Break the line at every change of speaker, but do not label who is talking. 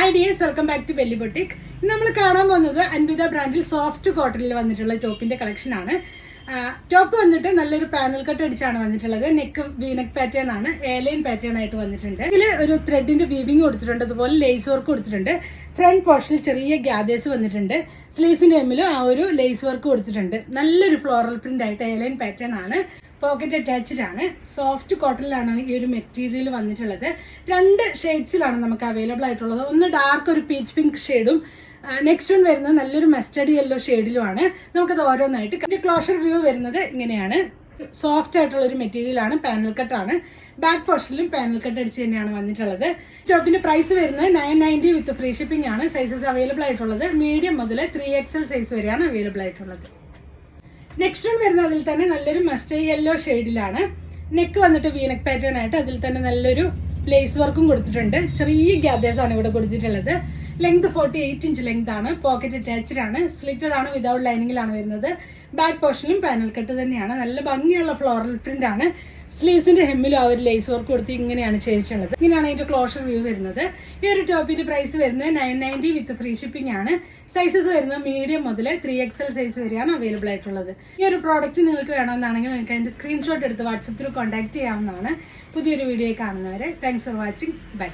Hi dears welcome back to Welly boutique നമ്മൾ കാണാൻ പോകുന്നത് അൻവിത ബ്രാൻഡിൽ സോഫ്റ്റ് കോട്ടണിൽ വന്നിട്ടുള്ള ടോപ്പിന്റെ കളക്ഷൻ ആണ്. ടോപ്പ് വന്നിട്ട് നല്ലൊരു പാനൽ കട്ട് അടിച്ചാണ് വന്നിട്ടുള്ളത്. നെക്ക് വീനക്ക് പാറ്റേൺ ആണ്. എയർലൈൻ പാറ്റേൺ ആയിട്ട് വന്നിട്ടുണ്ട്. ഇതിൽ ഒരു ത്രെഡിന്റെ വീവിംഗ് കൊടുത്തിട്ടുണ്ട്. അതുപോലെ ലേസ് വർക്ക് കൊടുത്തിട്ടുണ്ട്. ഫ്രണ്ട് പോർഷനിൽ ചെറിയ ഗ്യാദേഴ്സ് വന്നിട്ടുണ്ട്. സ്ലീവ്സിന്റെ എമ്മിലും ആ ഒരു ലേസ് വർക്ക് കൊടുത്തിട്ടുണ്ട്. നല്ലൊരു ഫ്ലോറൽ പ്രിന്റ് ആയിട്ട് എയർലൈൻ പാറ്റേൺ ആണ്. പോക്കറ്റ് അറ്റാച്ച്ഡ് ആണ്. സോഫ്റ്റ് കോട്ടണിലാണ് ഈ ഒരു മെറ്റീരിയൽ വന്നിട്ടുള്ളത്. രണ്ട് ഷെയ്ഡ്സിലാണ് നമുക്ക് അവൈലബിൾ ആയിട്ടുള്ളത്. ഒന്ന് ഡാർക്ക് ഒരു പീച്ച് പിങ്ക് ഷെയ്ഡും നെക്സ്റ്റ് വൺ വരുന്നത് നല്ലൊരു മസ്റ്റർഡ് യെല്ലോ ഷെയ്ഡിലുമാണ് നമുക്കത് ഓരോന്നായിട്ട് ഇതിന്റെ ക്ലോഷർ വ്യൂ വരുന്നത് ഇങ്ങനെയാണ്. സോഫ്റ്റ് ആയിട്ടുള്ള ഒരു മെറ്റീരിയൽ ആണ് പാനൽ കട്ട് ആണ്. ബാക്ക് പോർഷനിലും പാനൽ കട്ട് അടിച്ച് തന്നെയാണ് വന്നിട്ടുള്ളത്. ടോപ്പിന്റെ പ്രൈസ് വരുന്നത് nine ninety with free shipping ആണ്. സൈസസ് അവൈലബിൾ ആയിട്ടുള്ളത്. മീഡിയം മുതൽ ത്രീ എക്സൽ സൈസ് വരെയാണ് അവൈലബിൾ ആയിട്ടുള്ളത്. നെക്സ്റ്റ് വൺ വരുന്നത് അതിൽ തന്നെ നല്ലൊരു മസ്റ്റേ യെല്ലോ ഷെയ്ഡിലാണ് നെക്ക് വന്നിട്ട് വീനക് പാറ്റേൺ ആയിട്ട് അതിൽ തന്നെ നല്ലൊരു ലേസ് വർക്കും കൊടുത്തിട്ടുണ്ട്. ചെറിയ ഗ്യാദേഴ്സ് ആണ് ഇവിടെ കൊടുത്തിട്ടുള്ളത്. Length forty eight inch length ആണ്. പോക്കറ്റ് അറ്റാച്ച്ഡ് ആണ്. സ്ലിറ്റഡ് ആണ് വിതൗട്ട് ലൈനിങ്ങിലാണ് വരുന്നത്. ബാക്ക് പോർഷനിലും പാനൽ കട്ട് തന്നെയാണ്. നല്ല ഭംഗിയുള്ള ഫ്ലോറൽ പ്രിന്റ് ആണ്. സ്ലീവ്സിന്റെ ഹെമ്മിലും ആ ഒരു ലേസ് വർക്ക് കൊടുത്ത് ഇങ്ങനെയാണ് ചെയ്തിട്ടുള്ളത്. ഇങ്ങനെയാണ് അതിന്റെ ക്ലോഷർ വ്യൂ വരുന്നത്. ഈ ഒരു ടോപ്പിന്റെ പ്രൈസ് വരുന്നത് nine ninety with free shipping ആണ്. സൈസസ് വരുന്നത് മീഡിയം മുതൽ ത്രീ എക്സൽ സൈസ് വരെയാണ് അവൈലബിൾ ആയിട്ടുള്ളത്. ഈ ഒരു പ്രോഡക്റ്റ് നിങ്ങൾക്ക് വേണമെന്നാണെങ്കിൽ നിങ്ങൾക്ക് അതിന്റെ സ്ക്രീൻഷോട്ട് എടുത്ത് വാട്സപ്പ് ത്രൂ കോൺടാക്ട് ചെയ്യാവുന്നതാണ്. പുതിയൊരു വീഡിയോ കാണുന്നവരെ താങ്ക്സ് ഫോർ വാച്ചിങ് ബൈ